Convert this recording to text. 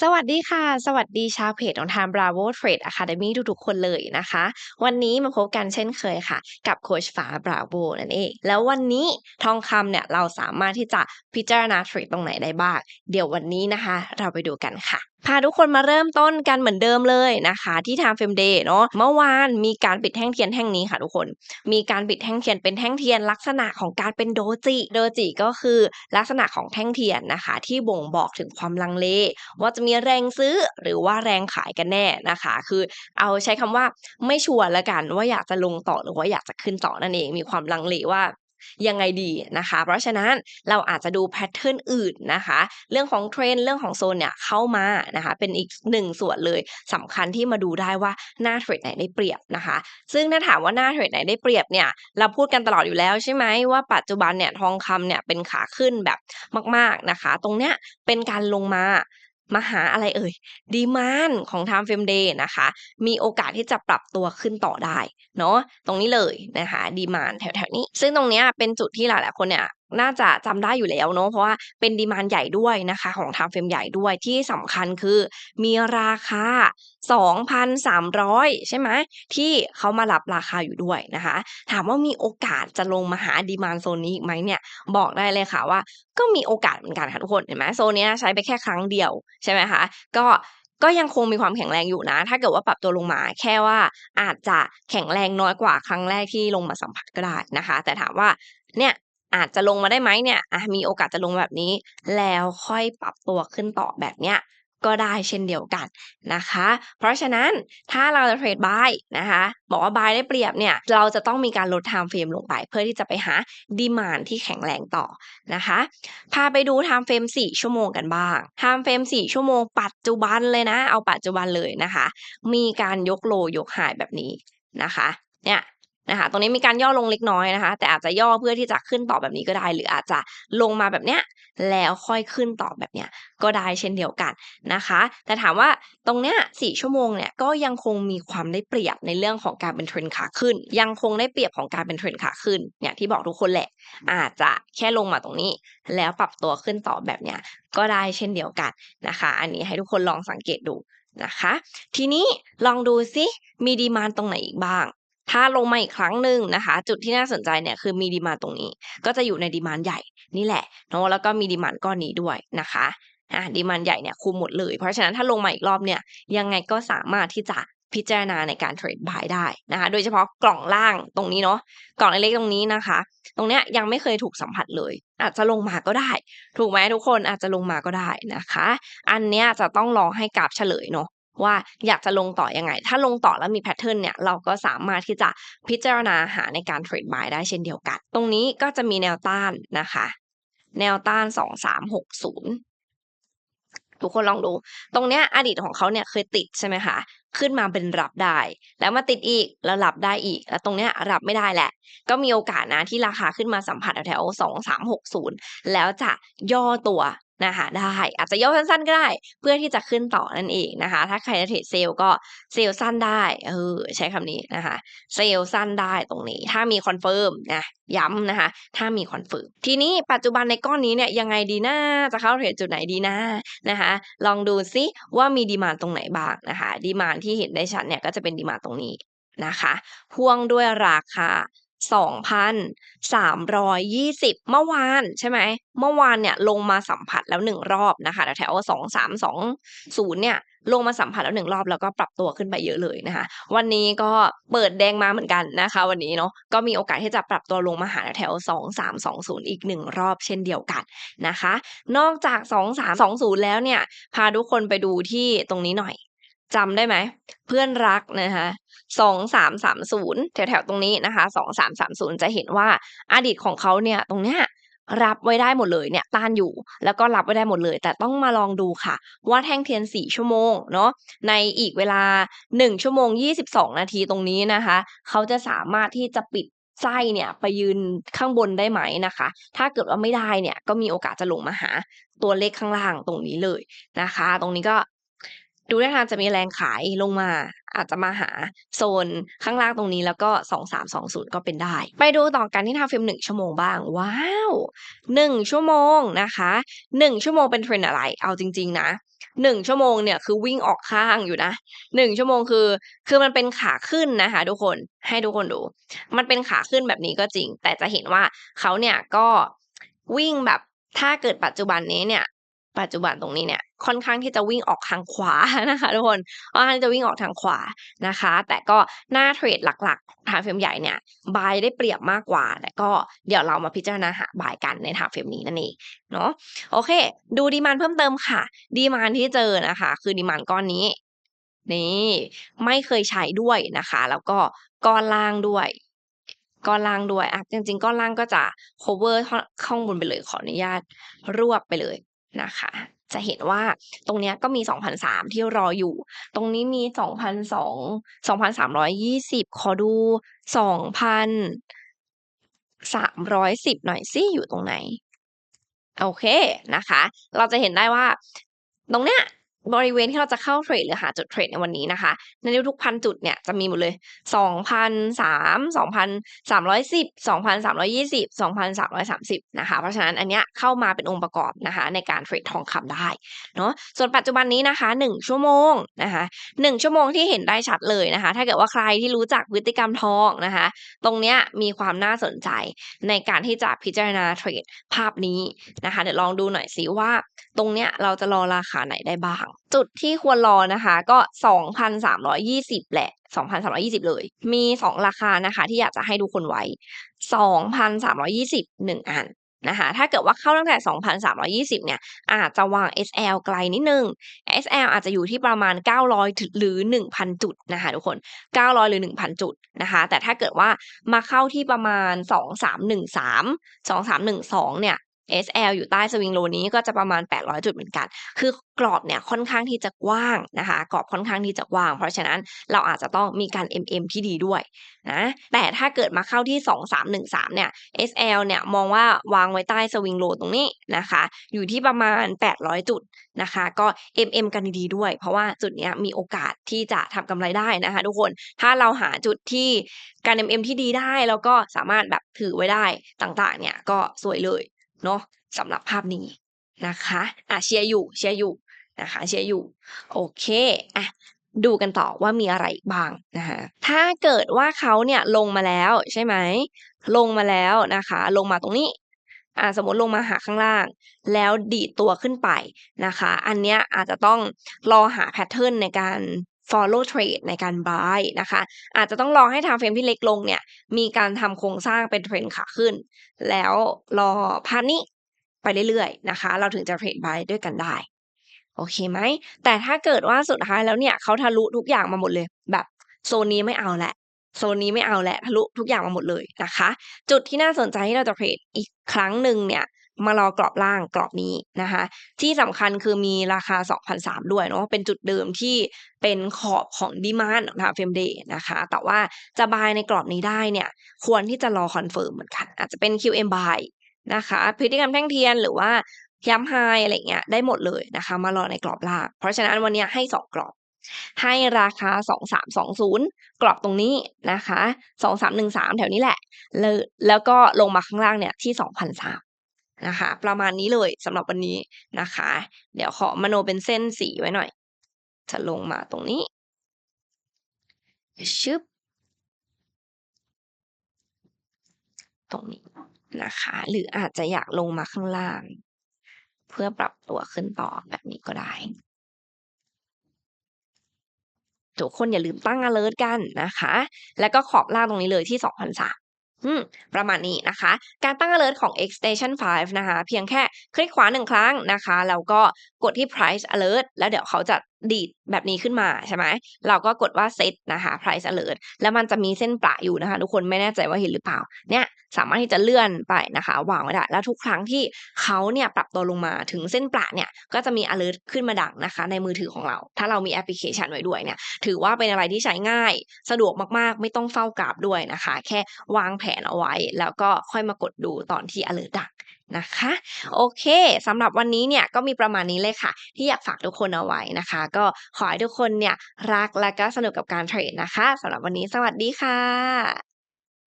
สวัสดีค่ะ สวัสดีชาวเพจของทาง Bravo Trade Academy ทุกๆคนเลยนะคะ วันนี้มาพบกันเช่นเคยค่ะ กับโคชฟ้า Bravo นั่นเอง แล้ววันนี้ทองคำเนี่ยเราสามารถที่จะพิจารณาเทรดตรงไหนได้บ้าง เดี๋ยววันนี้นะคะ เราไปดูกันค่ะ พาทุกคนมาเริ่มต้นกันเหมือนเดิมเลยนะคะ ที่ Time Frame Day เนาะเมื่อวานมีการปิดแท่งเทียนแท่งนี้ค่ะทุกคน มีการปิดแท่งเทียนเป็นแท่งเทียนลักษณะของการเป็นโดจิโดจิก็คือลักษณะของแท่งเทียนนะคะ ที่บ่งบอกถึงความลังเล ว่าจะมีแรงซื้อหรือว่าแรงขายกันแน่นะคะ คือเอาใช้คำว่าไม่ชัวร์ละกันว่าอยากจะลงต่อหรือว่าอยากจะขึ้นต่อนั่นเองมีความลังเลว่า ยังไงดีนะคะ เพราะฉะนั้นเราอาจจะดูแพทเทิร์นอื่นนะคะ เรื่องของเทรนเรื่องของโซนเนี่ยเข้ามานะคะ เป็นอีกหนึ่งส่วนเลยสำคัญที่มาดูได้ว่าหน้าเทรดไหนได้เปรียบนะคะ ซึ่งถ้าถามว่าหน้าเทรดไหนได้เปรียบเนี่ยเราพูดกันตลอดอยู่แล้วใช่ไหมว่าปัจจุบันเนี่ยทองคำเนี่ยเป็นขาขึ้นแบบมาก ๆนะคะ ตรงเนี้ยเป็นการลงมา มหาอะไรเอ่ยดีมานของ Time Frame Day นะคะ มีโอกาสที่จะปรับตัวขึ้นต่อได้เนาะตรงนี้เลยนะคะดีมานแถวๆนี้ ซึ่งตรงเนี้ยเป็นจุดที่หลายๆคนเนี่ยน่าจะจำได้อยู่แล้วเนาะ เพราะว่าเป็นดีมานใหญ่ด้วยนะคะ ของ Time Frame ใหญ่ด้วย ที่สำคัญคือมีราคา 2,300 ใช่ไหม ที่เขามารับราคาอยู่ด้วยนะคะ ถามว่ามีโอกาสจะลงมาหาดีมานโซนนี้อีกไหมเนี่ย บอกได้เลยค่ะว่า ก็มีโอกาสเหมือนกันค่ะทุกคน เห็นไหมโซนนี้ใช้ไปแค่ครั้งเดียวใช่ไหมคะ ก็ก็ยังคงมีความแข็งแรงอยู่นะ ถ้าเกิดว่าปรับตัวลงมาแค่ว่าอาจจะแข็งแรงน้อยกว่าครั้งแรกที่ลงมาสัมผัสก็ได้นะคะ แต่ถามว่าเนี่ย อาจจะลงมาได้ไหมเนี่ยอะมีโอกาสจะลงแบบนี้ แล้วค่อยปรับตัวขึ้นต่อแบบเนี้ยก็ได้เช่นเดียวกันนะคะ เพราะฉะนั้นถ้าเราจะเทรดบายนะคะบอกว่าบายได้เปรียบเนี่ยเราจะต้องมีการลด time frame ลงไป เพื่อที่จะไปหาดีมานที่แข็งแรงต่อนะคะพาไปดู time frame 4ชั่วโมงกันบ้าง time frame 4ชั่วโมงปัจจุบันเลยนะ เอาปัจจุบันเลยนะคะ มีการยกโลยกหายแบบนี้นะคะเนี่ย นะคะตรงนี้มีการย่อลงเล็กน้อยนะคะ แต่อาจจะย่อเพื่อที่จะขึ้นต่อแบบนี้ก็ได้ หรืออาจจะลงมาแบบเนี้ยแล้วค่อยขึ้นต่อแบบเนี้ยก็ได้เช่นเดียวกันนะคะ แต่ถามว่าตรงเนี้ย4ชั่วโมงเนี่ยก็ยังคงมีความได้เปรียบในเรื่องของการเป็นเทรนขาขึ้น ยังคงได้เปรียบของการเป็นเทรนขาขึ้นเนี่ยที่บอกทุกคนแหละ อาจจะแค่ลงมาตรงนี้ แล้วปรับตัวขึ้นต่อแบบเนี้ยก็ได้เช่นเดียวกันนะคะ อันนี้ให้ทุกคนลองสังเกตดูนะคะ ทีนี้ลองดูซิมีดีมานตรงไหนอีกบ้าง ถ้าลงมาอีกครั้งหนึ่งนะคะ จุดที่น่าสนใจเนี่ยคือมีดีมานตรงนี้ ก็จะอยู่ในดีมานใหญ่นี่แหละเนาะแล้วก็มีดีมานก้อนนี้ด้วยนะคะอะดีมานใหญ่เนี่ยคุมหมดเลย เพราะฉะนั้นถ้าลงมาอีกรอบเนี่ยยังไงก็สามารถที่จะพิจารณาในการเทรดบายได้นะคะ โดยเฉพาะกล่องล่างตรงนี้เนาะ กล่องเล็กๆตรงนี้นะคะ ตรงเนี้ยยังไม่เคยถูกสัมผัสเลย อาจจะลงมาก็ได้ ถูกไหมทุกคนอาจจะลงมาก็ได้นะคะ อันเนี้ยจะต้องรอให้กราฟเฉลยเนาะ ว่าอยากจะลงต่อยังไง ถ้าลงต่อแล้วมีแพทเทิร์นเนี่ยเราก็สามารถที่จะพิจารณาหาในการเทรดบายได้เช่นเดียวกัน ตรงนี้ก็จะมีแนวต้านนะคะ แนวต้าน 2360ทุกคนลองดู ตรงเนี้ยอดีตของเขาเนี่ยเคยติดใช่ไหมคะ ขึ้นมาเป็นรับได้ แล้วมาติดอีก แล้วรับได้อีก แล้วตรงเนี้ยรับไม่ได้แหละ ก็มีโอกาสนะที่ราคาขึ้นมาสัมผัสแถวๆ2360แล้วจะย่อตัว นะคะได้อาจจะย่อสั้นๆก็ได้ เพื่อที่จะขึ้นต่อนั่นเองนะคะ ถ้าใครจะเทรดเซลล์ก็เซลล์สั้นได้เออใช้คำนี้นะคะ เซลล์สั้นได้ตรงนี้ ถ้ามีคอนเฟิร์มนะย้ำนะคะ ถ้ามีคอนเฟิร์มทีนี้ปัจจุบันในก้อนนี้เนี่ยยังไงดีนะจะเข้าเทรดจุดไหนดีนะนะคะ ลองดูซิว่ามีดีมานตรงไหนบ้างนะคะ ดีมานที่เห็นได้ชัดเนี่ยก็จะเป็นดีมานตรงนี้นะคะ พ่วงด้วยราคา 2,320 เมื่อวานใช่ไหม เมื่อวานเนี่ยลงมาสัมผัสแล้วหนึ่งรอบนะคะแถวๆ2320เนี่ยลงมาสัมผัสแล้วหนึ่งรอบแล้วก็ปรับตัวขึ้นไปเยอะเลยนะคะ วันนี้ก็เปิดแดงมาเหมือนกันนะคะ วันนี้เนาะก็มีโอกาสที่จะปรับตัวลงมาหาแถว2320อีกหนึ่งรอบเช่นเดียวกันนะคะ นอกจาก2320แล้วเนี่ย พาทุกคนไปดูที่ตรงนี้หน่อย จำได้ไหม เพื่อนรักนะคะสองสามสามศูนย์แถวๆตรงนี้นะคะสองสามสามศูนย์จะเห็นว่าอดีตของเขาเนี่ยตรงเนี้ยรับไว้ได้หมดเลยเนี่ยต้านอยู่ แล้วก็รับไว้ได้หมดเลย แต่ต้องมาลองดูค่ะ ว่าแท่งเทียนสี่ชั่วโมงเนาะในอีกเวลาหนึ่งชั่วโมงยี่สิบสองนาทีตรงนี้นะคะ เขาจะสามารถที่จะปิดไส้เนี่ยไปยืนข้างบนได้ไหมนะคะ ถ้าเกิดว่าไม่ได้เนี่ยก็มีโอกาสจะลงมาหาตัวเลขข้างล่างตรงนี้เลยนะคะ ตรงนี้ก็ ดูท่าทางจะมีแรงขายลงมา อาจจะมาหาโซนข้างล่างตรงนี้แล้วก็ 2320 ก็เป็นได้ ไปดูต่อกันที่ Time Frame 1ชั่วโมงบ้าง ว้าว 1 ชั่วโมงนะคะ 1 ชั่วโมงเป็นเทรนอะไร เอาจริง ๆ นะ1ชั่วโมงเนี่ยคือวิ่งออกข้างอยู่นะ1ชั่วโมงคือ คือมันเป็นขาขึ้นนะคะ ทุกคนให้ทุกคนดู มันเป็นขาขึ้นแบบนี้ก็จริง แต่จะเห็นว่าเขาเนี่ยก็วิ่งแบบถ้าเกิดปัจจุบันนี้เนี่ย ปัจจุบันตรงนี้เนี่ยค่อนข้างที่จะวิ่งออกทางขวานะคะทุกคนค่อนข้างที่จะวิ่งออกทางขวานะคะ แต่ก็หน้าเทรดหลักๆ Time Frame ใหญ่เนี่ย Buy ได้เปรียบมากกว่า แต่ก็เดี๋ยวเรามาพิจารณาหา Buy กันใน Time Frame นี้นั่นเองเนาะโอเค ดู Demand เพิ่มเติมค่ะ Demand ที่เจอนะคะ คือ Demand ก้อนนี้ นี่ไม่เคยใช้ด้วยนะคะ แล้วก็ก้อนล่างด้วยก้อนล่างด้วยอะจริงๆก้อนล่างก็จะคัฟเวอร์ข้อข้างบนไปเลยขออนุญาตรวบไปเลย นะคะ จะเห็นว่าตรงนี้ก็มี 2,003 ที่รออยู่ ตรงนี้มี2,200 2,320 ขอดู 2,310 หน่อยสิอยู่ตรงไหน โอเคนะคะ เราจะเห็นได้ว่าตรงเนี้ย บริเวณที่เราจะเข้าเทรดหรือหาจุดเทรดในวันนี้นะคะ ในทุกพันจุดเนี่ยจะมีหมดเลย2,300 2,310 2,320 2,330 นะคะ เพราะฉะนั้นอันเนี้ยเข้ามาเป็นองค์ประกอบนะคะ ในการเทรดทองคำได้เนาะส่วนปัจจุบันนี้นะคะ 1 ชั่วโมงนะคะ1ชั่วโมงที่เห็นได้ชัดเลยนะคะ ถ้าเกิดว่าใครที่รู้จักพฤติกรรมทองนะคะ ตรงเนี้ยมีความน่าสนใจในการที่จะพิจารณาเทรดภาพนี้นะคะ เดี๋ยวลองดูหน่อยสิว่า ตรงเนี้ยเราจะรอราคาไหนได้บ้างจุดที่ควรรอนะคะ ก็ 2,320 แหละ 2,320 เลย มี 2 ราคานะคะ ที่อยากจะให้ทุกคนไว้ 2,320 1 อันนะคะถ้าเกิดว่าเข้าตั้งแต่ 2,320 เนี่ย อาจจะวาง SL ไกลนิดหนึ่ง SL อาจจะอยู่ที่ประมาณ 900 หรือ 1,000 จุดนะคะทุกคน 900 หรือ 1,000 จุดนะคะ แต่ถ้าเกิดว่ามาเข้าที่ประมาณ 2313 2312 เนี่ย SL อยู่ใต้สวิงโลนี้ก็จะประมาณ 800 จุดเหมือนกัน คือกรอบเนี่ยค่อนข้างที่จะกว้างนะคะ กรอบค่อนข้างที่จะกว้าง เพราะฉะนั้นเราอาจจะต้องมีการ MM ที่ดีด้วยนะ แต่ถ้าเกิดมาเข้าที่ 2313 เนี่ย SL เนี่ยมองว่าวางไว้ใต้สวิงโลตรงนี้นะคะ อยู่ที่ประมาณ 800 จุดนะคะ ก็ MM กันดีๆด้วย เพราะว่าจุดเนี้ยมีโอกาสที่จะทำกำไรได้นะคะ ทุกคน ถ้าเราหาจุดที่การ MM ที่ดีได้แล้วก็สามารถแบบถือไว้ได้ต่างๆ เนี่ยก็สวยเลย เนาะสำหรับภาพนี้นะคะอะเชียร์อยู่เชียร์อยู่นะคะเชียร์อยู่โอเคอะดูกันต่อว่ามีอะไรบ้างนะคะถ้าเกิดว่าเขาเนี่ยลงมาแล้วใช่ไหมลงมาแล้วนะคะ ลงมาตรงนี้อ่าสมมติลงมาหาข้างล่าง แล้วดีดตัวขึ้นไปนะคะ อันเนี้ยอาจจะต้องรอหาแพตเทิร์นในการ follow trade ในการ buy นะคะ อาจจะต้องรอให้ Time Frame ที่เล็กลงเนี่ย มีการทำโครงสร้างเป็นเทรนขาขึ้น แล้วรอภาพนี้ไปเรื่อยๆนะคะ เราถึงจะเทรด buy ด้วยกันได้ โอเคไหม แต่ถ้าเกิดว่าสุดท้ายแล้วเนี่ยเขาทะลุทุกอย่างมาหมดเลย แบบโซนนี้ไม่เอาแล้วโซนนี้ไม่เอาแล้วทะลุทุกอย่างมาหมดเลยนะคะ จุดที่น่าสนใจที่เราจะเทรดอีกครั้งหนึ่งเนี่ย มารอกรอบล่างกรอบนี้นะคะ ที่สำคัญคือมีราคา2,300ด้วยเนาะเป็นจุดเดิมที่เป็นขอบของ Demand ของ Time Frame Day นะคะ แต่ว่าจะ buy ในกรอบนี้ได้เนี่ย ควรที่จะรอคอนเฟิร์มเหมือนกัน อาจจะเป็น QM buy นะคะพฤติกรรมแท่งเทียนหรือว่าย้ำ High อะไรเงี้ยได้หมดเลยนะคะ มารอในกรอบล่างเพราะฉะนั้นวันนี้ให้ 2 กรอบ ให้ราคา 2320 กรอบตรงนี้นะคะ 2313 แถวนี้แหละลแล้วก็ลงมาข้างล่างเนี่ยที่2,300 นะคะ ประมาณนี้เลยสำหรับวันนี้นะคะ เดี๋ยวขอมโนเป็นเส้นสีไว้หน่อย จะลงมาตรงนี้ชึบตรงนี้นะคะ หรืออาจจะอยากลงมาข้างล่าง เพื่อปรับตัวขึ้นต่อแบบนี้ก็ได้ทุกคนอย่าลืมตั้งอะเลิร์ตกันนะคะ แล้วก็ขอบล่างตรงนี้เลยที่2,300 อืมประมาณนี้นะคะ การตั้ง alert ของ Xstation 5 นะคะ เพียงแค่คลิกขวาหนึ่งครั้งนะคะ แล้วก็ ดที่ Price Alert แล้วเดี๋ยวเขาจะดีดแบบนี้ขึ้นมาใช่ไหมเราก็กดว่า Set นะคะ Price Alert แล้วมันจะมีเส้นประอยู่นะคะ ทุกคนไม่แน่ใจว่าเห็นหรือเปล่า เนี่ยสามารถที่จะเลื่อนไปนะคะวางไว้ได้ แล้วทุกครั้งที่เขาเนี่ยปรับตัวลงมาถึงเส้นประเนี่ยก็จะมีอะเลิร์ตขึ้นมาดังนะคะ ในมือถือของเรา ถ้าเรามีแอปพลิเคชันไว้ด้วยเนี่ยถือว่าเป็นอะไรที่ใช้ง่าย สะดวกมากๆ ไม่ต้องเฝ้ากราฟด้วยนะคะ แค่วางแผนเอาไว้ แล้วก็ค่อยมากดดูตอนที่อะเลิร์ตดัง นะคะ โอเคสำหรับวันนี้เนี่ยก็มีประมาณนี้เลยค่ะ ที่อยากฝากทุกคนเอาไว้นะคะ ก็ขอให้ทุกคนเนี่ยรักและก็สนุกกับการเทรดนะคะสำหรับวันนี้สวัสดีค่ะ